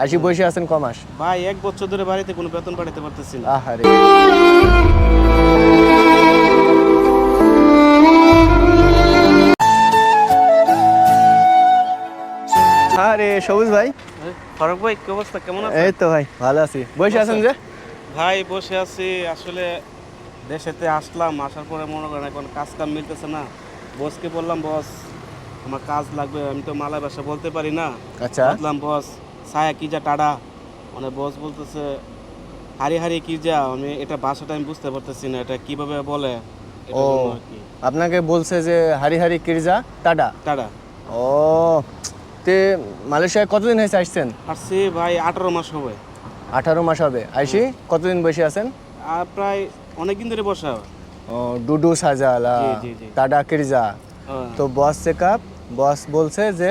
আসি বসে আছেন ক মাস? ভাই এক বছর ধরে বাড়িতে কোনো বেতন পাঠাতে পারতেছি না। আহারে। আরে সবুজ ভাই। ফারুক ভাই কি অবস্থা? কেমন আছে এই তো ভাই ভালো আছি। বসে আছেন যে? ভাই বসে আছি। আসলে দেশেতে আসলাম আসার পরে মনে করেন এখন কাজ কাম মিলতেছে না। বসকে বললাম বস আমার কাজ লাগবে আমি তো মালায় ভাষা বলতে পারি না। আচ্ছা। বললাম বস ছায়া কি যা টাডা? মানে বস বলতেছে হারি হারি কি যা? আমি এটা ভাষাটা আমি বুঝতে পারতেছি না এটা কীভাবে বলে? ও। আপনাকে বলছে যে হারি হারি কিরজা টাটা টাডা? ও তে মালয়েশিয়ায় কতদিন হয়েছে আসছেন? আসছি ভাই আঠারো মাস হবে। আঠারো মাস হবে। আইসি কতদিন বসে আছেন? প্রায় অনেকদিন ধরে বসা ও ডুডু সাজালা। টাটা কিরজা তো বস চেক আপ বস বলছে যে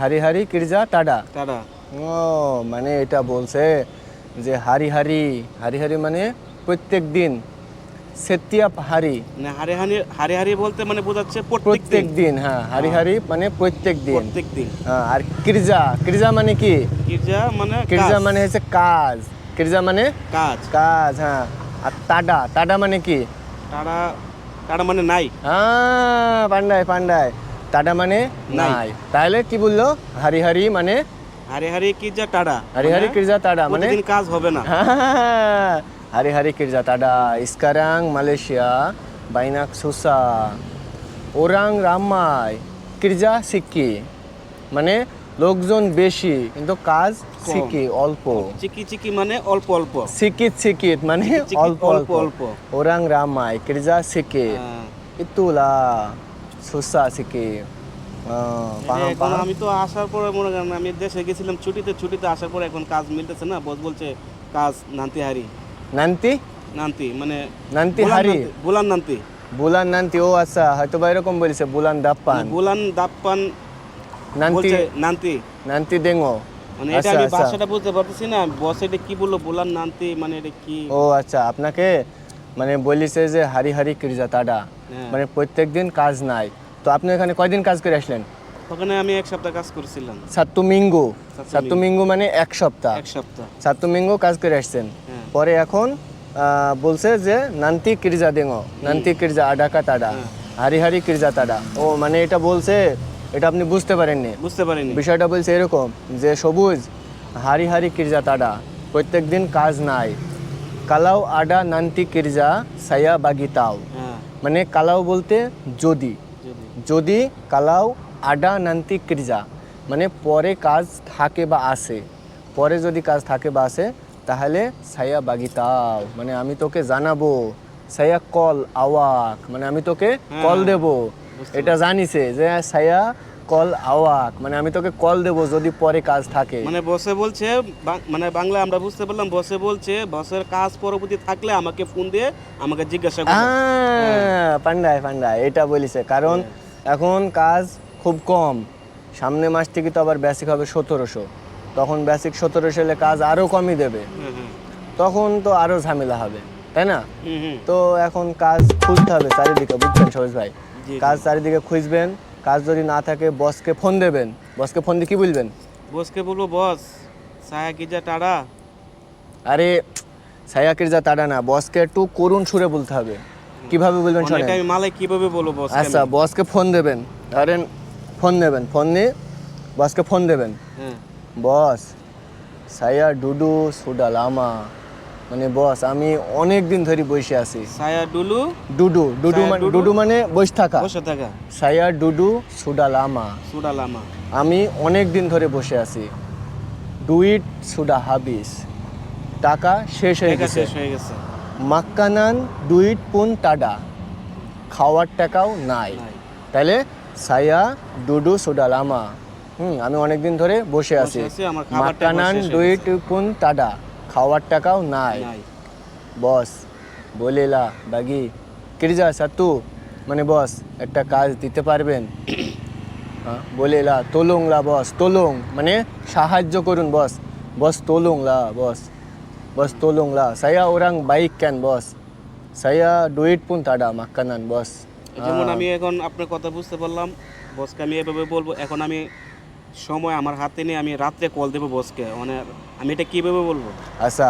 হারি হারি কিরজা টাডা। টাডা। ও মানে এটা বলছে যে হারি হারি হারি হারি মানে প্রত্যেক দিন সেতিয়া হারি। মানে হারে হারি হারে হারি বলতে মানে বোঝাচ্ছে প্রত্যেক দিন। হ্যাঁ হারি হারি মানে প্রত্যেক দিন। প্রত্যেক দিন। হ্যাঁ, আর কিরজা কিরজা মানে কি? মানে কিরজা মানে হচ্ছে কাজ। কিরজা মানে কাজ। কাজ হ্যাঁ। আর টাডা টাডা মানে কি? টাডা টাডা মানে নাই। হ্যাঁ পান্ডায় পান্ডায়। টাডা মানে নাই। নাই। তাহলে কি বলল? হারি হারি মানে হারে মানে, মানে? বাইনাক সুসা ওরাং রামমাই কিজা সিকি মানে লোকজন বেশি কিন্তু কাজ সিকি অল্প। চিকি চিকি মানে অল্প অল্প। সিকি সিকি মানে অল্প অল্প অল্প। ওরাং রামমাই কিজা সিকি হ্যাঁ। ইতুলা সুসা সিকি এখন আমি তো আসার পরে মনে করেন আমি দেশে গেছিলাম ছুটিতে ছুটিতে আসার পরে এখন কাজ মিলতেছে না বস বলছে কাজ নান্তি হারি। nanti নান্তি মানে nanti বুলান নান্তি, বুলান নান্তি। oh আচ্ছা হয়তো বা এরকম বলেছে bulan depan বুলান দাপ্পান nanti বলছে নান্তি। nanti dengo মানে এটা আচ্ছা, আমি আচ্ছা। ভাষাটা বুঝতে পারতেছি না বস এটা কি বলল বুলান নান্তি মানে এটা কি? ও আচ্ছা আপনাকে মানে বলিছে যে হারি হারি কিরজা তাডা হ্যাঁ। মানে প্রত্যেক দিন কাজ নাই। তো আপনি এখানে কয়দিন কাজ করে আসলেন? ওখানে আমি এক সপ্তাহ কাজ করছিলাম। সাত্তু মিঙ্গু সাত্তু সাত্তু মিঙ্গু মানে এক সপ্তাহ। এক সপ্তাহ। সাত্তু মিঙ্গু কাজ করে আসছেন। হ্যাঁ। পরে এখন বলছে যে নান্তি কিরজা দেঙ্গো নান্তি কিরজা আডাকা তাডা। হ্যাঁ। হারি হারি কিরজা তাডা। ও মানে এটা বলছে এটা আপনি বুঝতে পারেননি। বুঝতে পারিনি। বিষয়টা বলছে এরকম যে সবুজ হারি হারি কিরজা তাডা। প্রত্যেক দিন কাজ নাই। কালাও আডা নান্তি কিরজা সায়া বাগিতাও হ্যাঁ। মানে কালাও বলতে যদি। যদি কালাও আডা নান্তি কিরজা মানে পরে কাজ থাকে বা আসে পরে যদি কাজ থাকে বা আসে তাহলে সায়া বাগিতাও মানে আমি তোকে জানাব সায়া কল আওয়াক মানে আমি তোকে হ্যাঁ, কল দেব। এটা জানিছে যে সায়া কল আওয়াক মানে আমি তোকে কল দেব যদি পরে কাজ থাকে। মানে বসে বলছে মানে বাংলা আমরা বুঝতে পারলাম বসে বলছে বসের কাজ পরবর্তী থাকলে আমাকে ফোন দিয়ে আমাকে জিজ্ঞাসা করবে। হ্যাঁ। পান্ডায় পান্ডায় এটা বলিছে। কারণ এখন কাজ খুব কম। সামনে মাস থেকে তো আবার বেসিক হবে সতেরোশো। তখন বেসিক সতেরোশো এলে কাজ আরও কমই দেবে। তখন তো আরও ঝামেলা হবে তাই না? তো এখন কাজ খুঁজতে হবে চারিদিকে বুঝছেন সবুজ ভাই? কাজ চারিদিকে খুঁজবেন কাজ যদি না থাকে বসকে ফোন দেবেন। বসকে ফোন দিয়ে কি বলবেন? বসকে বলব বস ছায়া কি যা টাড়া আরে সায়াকির যা তাড়া না বসকে একটু করুণ সুরে বলতে হবে। কীভাবে বলবেন শোনেন। আমি মালাই কীভাবে বলব বস আচ্ছা বসকে ফোন দেবেন। ধরেন ফোন দেবেন ফোন নিয়ে বসকে ফোন দেবেন। বস সায়া ডুডু সুডা লামা মানে বস আমি অনেক দিন ধরে বসে আছি। সায়া ডুলু ডুডু ডুডু মানে ডুডু? ডুডু মানে বসে থাকা। বসে থাকা। সায়া ডুডু সুডা লামা। সুডা লামা। আমি অনেক দিন ধরে বসে আছি। ডুইট সুডা হাবিস। টাকা শেষ হয়ে গেছে। শেষ হয়ে গেছে। মাক্কানান ডুইট পুন টাডা। খাওয়ার টাকাও নাই। তাহলে সায়া ডুডু সুডালামা। হুম আমি অনেকদিন ধরে বসে আছি। মাক্কানান ডুইট পুন টাডা। খাওয়ার টাকাও নাই। বস বলেলা বাগি কিরজা সাতু। মানে বস একটা কাজ দিতে পারবেন? বলেলা তোলংলা বস তোলং। মানে সাহায্য করুন বস। বস তোলংলা বস। বস তোলংলা saya orang baik kan bos saya duit pun tak ada makanan bos যেমন আমি এখন আপনার কথা বুঝতে পারলাম বসকে আমি এভাবে বলব এখন আমি সময় আমার হাতে নিয়ে আমি রাত্রে কল দেবো বসকে মানে আমি এটা কীভাবে বলব আচ্ছা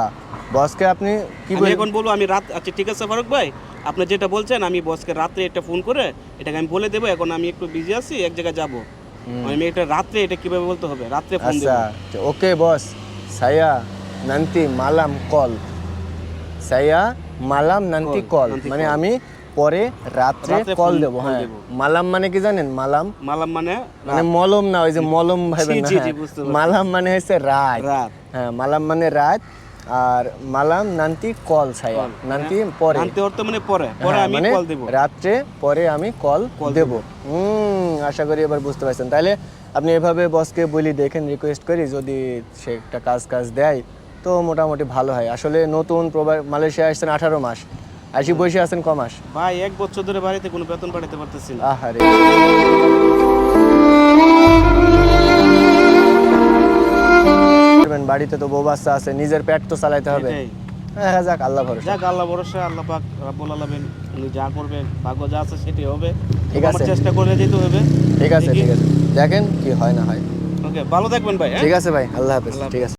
বসকে আপনি কি আমি বল এখন বলব আমি রাত আচ্ছা ঠিক আছে ফারুক ভাই আপনি যেটা বলছেন আমি বসকে রাত্রে একটা ফোন করে এটাকে আমি বলে দেবো এখন আমি একটু বিজি আছি এক জায়গায় যাব আমি এটা রাত্রে এটা কীভাবে বলতে হবে রাত্রে ফোন আচ্ছা ওকে বস saya nanti malam call. Saya malam nanti Call, call. nanti মানে. আমি পরে রাত্রে কল দেবো হ্যাঁ। মালাম মানে কি জানেন? মালাম? মালাম মানে মানে মলম না ওই যে মলম না জি, হ্যাঁ। মালাম মানে হচ্ছে রাত। রাত। হ্যাঁ মালাম মানে রাত। আর মালাম নান্তি কল ছায়া। নান্তি মানে পরে। জানতে অর্থ মানে পরে। পরে হ্যাঁ, আমি মানে কল দেবো। রাত্রে পরে আমি কল দেব। হুম আশা করি এবার বুঝতে পারছেন। তাহলে আপনি এভাবে বসকে বলি দেখেন রিকোয়েস্ট করি যদি সে একটা কাজ কাজ দেয় তো মোটামুটি ভালো হয়। আসলে নতুন মালয়েশিয়া আসছেন আঠারো মাস। আসি বসে আছেন ক মাস? ভাই এক বছর ধরে বাড়িতে কোনো বেতন বাড়াতে পারতেছি না। আহারে। বাড়িতে তো বউ বাচ্চা আছে নিজের পেট তো চালাইতে হবে। হ্যাঁ যাক আল্লাহ ভরসা। যাক আল্লাহ ভরসা আল্লাহ পাক রাব্বুল আলামিন উনি যা করবেন ভাগ্য যা আছে সেটাই হবে। ঠিক আমার আছে। চেষ্টা করে যেতে হবে। ঠিক আছে ঠিক আছে। দেখেন কি হয় না হয়। ওকে ভালো থাকবেন ভাই হ্যাঁ? ঠিক আছে ভাই আল্লাহ হাফেজ ঠিক আছে।